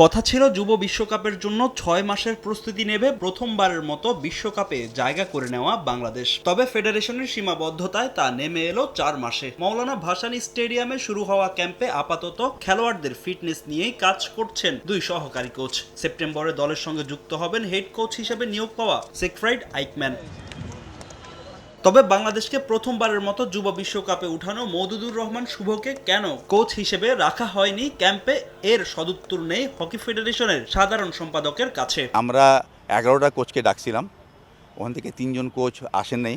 কথা ছিল যুব বিশ্বকাপের জন্য ছয় মাসের প্রস্তুতি নেবে প্রথমবারের মতো বিশ্বকাপে জায়গা করে নেওয়া বাংলাদেশ। তবে ফেডারেশনের সীমাবদ্ধতায় তা নেমে এলো চার মাসে। মৌলানা ভাসানী স্টেডিয়ামে শুরু হওয়া ক্যাম্পে আপাতত খেলোয়াড়দের ফিটনেস নিয়েই কাজ করছেন দুই সহকারী কোচ। সেপ্টেম্বরে দলের সঙ্গে যুক্ত হবেন হেড কোচ হিসেবে নিয়োগ পাওয়া সেকফ্রাইড আইকম্যান। তবে বাংলাদেশকে প্রথমবারের মতো যুব বিশ্বকাপে উঠানো মৌদুদুর রহমান শুভকে কেন কোচ হিসেবে রাখা হয়নি ক্যাম্পে এর সদুত্তর নেই হকি ফেডারেশনের সাধারণ সম্পাদকের কাছে। আমরা এগারোটা কোচকে ডাকছিলাম। ওখান থেকে তিনজন কোচ আসেন নাই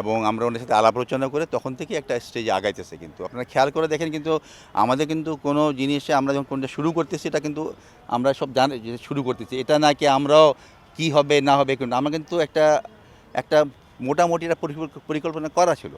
এবং আমরা ওনার সাথে আলাপ আলোচনা করে তখন থেকে একটা স্টেজে আগাইতেছে কিন্তু। আপনারা খেয়াল করে দেখেন কিন্তু আমাদের কিন্তু কোনো জিনিসে আমরা যখন কোনটা শুরু করতেছি এটা কিন্তু আমরা সব জানি শুরু করতেছি। এটা না কি আমরাও কি হবে না হবে কিন্তু আমরা কিন্তু একটা একটা মোটামুটি একটা পরিকল্পনা করা ছিল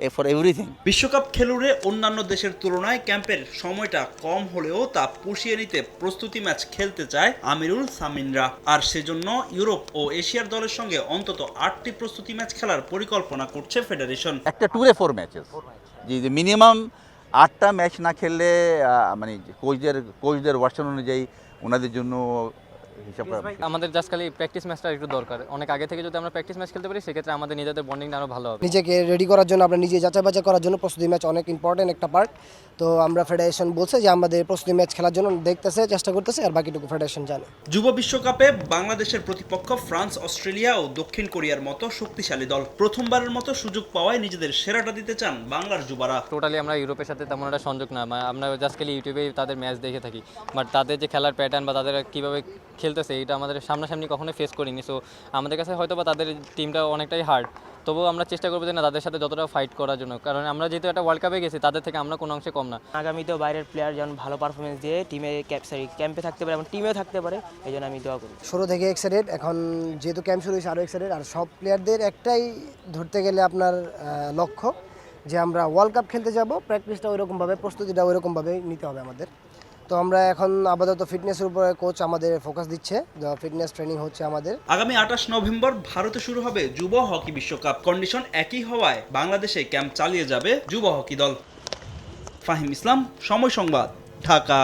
এ ফর এভরিথিং বিশ্বকাপ খেলুড়ে অন্যান্য দেশের তুলনায় ক্যাম্পের সময়টা কম হলেও তা পুষিয়ে নিতে প্রস্তুতি ম্যাচ খেলতে চায় আমিরুল সামিনরা। আর সেজন্য ইউরোপ ও এশিয়ার দলের সঙ্গে অন্তত আটটি প্রস্তুতি ম্যাচ খেলার পরিকল্পনা করছে ফেডারেশন। একটা ট্যুরে ফোর ম্যাচেস যে মিনিমাম আটটা ম্যাচ না খেললে মানে কোচদের কোচদের ওয়ার্শন অনুযায়ী ওনাদের জন্য হিসাব করা আমাদের জাস্ট খালি প্র্যাকটিস ম্যাচটা একটু দরকার। অনেক আগে থেকে যদি আমরা প্র্যাকটিস ম্যাচ খেলতে পারি সেক্ষেত্রে আমাদের নিজেদের বন্ডিংটা আরও ভালো হবে। নিজেকে রেডি করার জন্য আমরা নিজে যাচাই বাছাই করার জন্য প্রস্তুতি ম্যাচ অনেক ইম্পর্টেন্ট একটা পার্ট তো আমরা ফেডারেশন বলছে যে আমাদের প্রস্তুতি ম্যাচ খেলার জন্য দেখতেছে চেষ্টা করতেছে আর বাকিটুকু ফেডারেশন জানে। যুব বিশ্বকাপে বাংলাদেশের প্রতিপক্ষ ফ্রান্স অস্ট্রেলিয়া ও দক্ষিণ কোরিয়ার মতো শক্তিশালী দল প্রথমবারের মতো সুযোগ পাওয়ায় নিজেদের সেরাটা দিতে চান বাংলার যুবারা। টোটালি আমরা ইউরোপের সাথে তেমন একটা সংযোগ না মানে আমরা জাস্ট খালি ইউটিউবে তাদের ম্যাচ দেখে থাকি। বাট তাদের যে খেলার প্যাটার্ন বা তাদের কীভাবে খেলতেছে এটা আমাদের সামনাসামনি কখনোই ফেস করিনি। সো আমাদের কাছে হয়তো বা তাদের টিমটা অনেকটাই হার্ড তবুও আমরা চেষ্টা করব যে না তাদের সাথে যতটা ফাইট করার জন্য। কারণ আমরা যেহেতু একটা ওয়ার্ল্ড কাপে গেছি তাদের থেকে আমরা কোনো অংশে কম না। আগামীতেও বাইরের প্লেয়ার যেমন ভালো পারফরমেন্স দিয়ে টিমে সরি ক্যাম্পে থাকতে পারে এবং টিমেও থাকতে পারে এই জন্য আমি দোয়া করি। শুরু থেকে এক্সাইটেড এখন যেহেতু ক্যাম্প শুরু হয়েছে আরও এক্সাইটেড আর সব প্লেয়ারদের একটাই ধরতে গেলে আপনার লক্ষ্য যে আমরা ওয়ার্ল্ড কাপ খেলতে যাব প্র্যাকটিসটা ওইরকমভাবে প্রস্তুতিটা ওইরকমভাবে নিতে হবে আমাদের। তো আমরা এখন আপাতত ফিটনেসের উপরে কোচ আমাদের ফোকাস দিচ্ছে। ফিটনেস ট্রেনিং হচ্ছে আমাদের। আগামী আঠাশ নভেম্বর ভারতে শুরু হবে যুব হকি বিশ্বকাপ। কন্ডিশন একই হওয়ায় বাংলাদেশে ক্যাম্প চালিয়ে যাবে যুব হকি দল। ফাহিম ইসলাম, সময় সংবাদ, ঢাকা।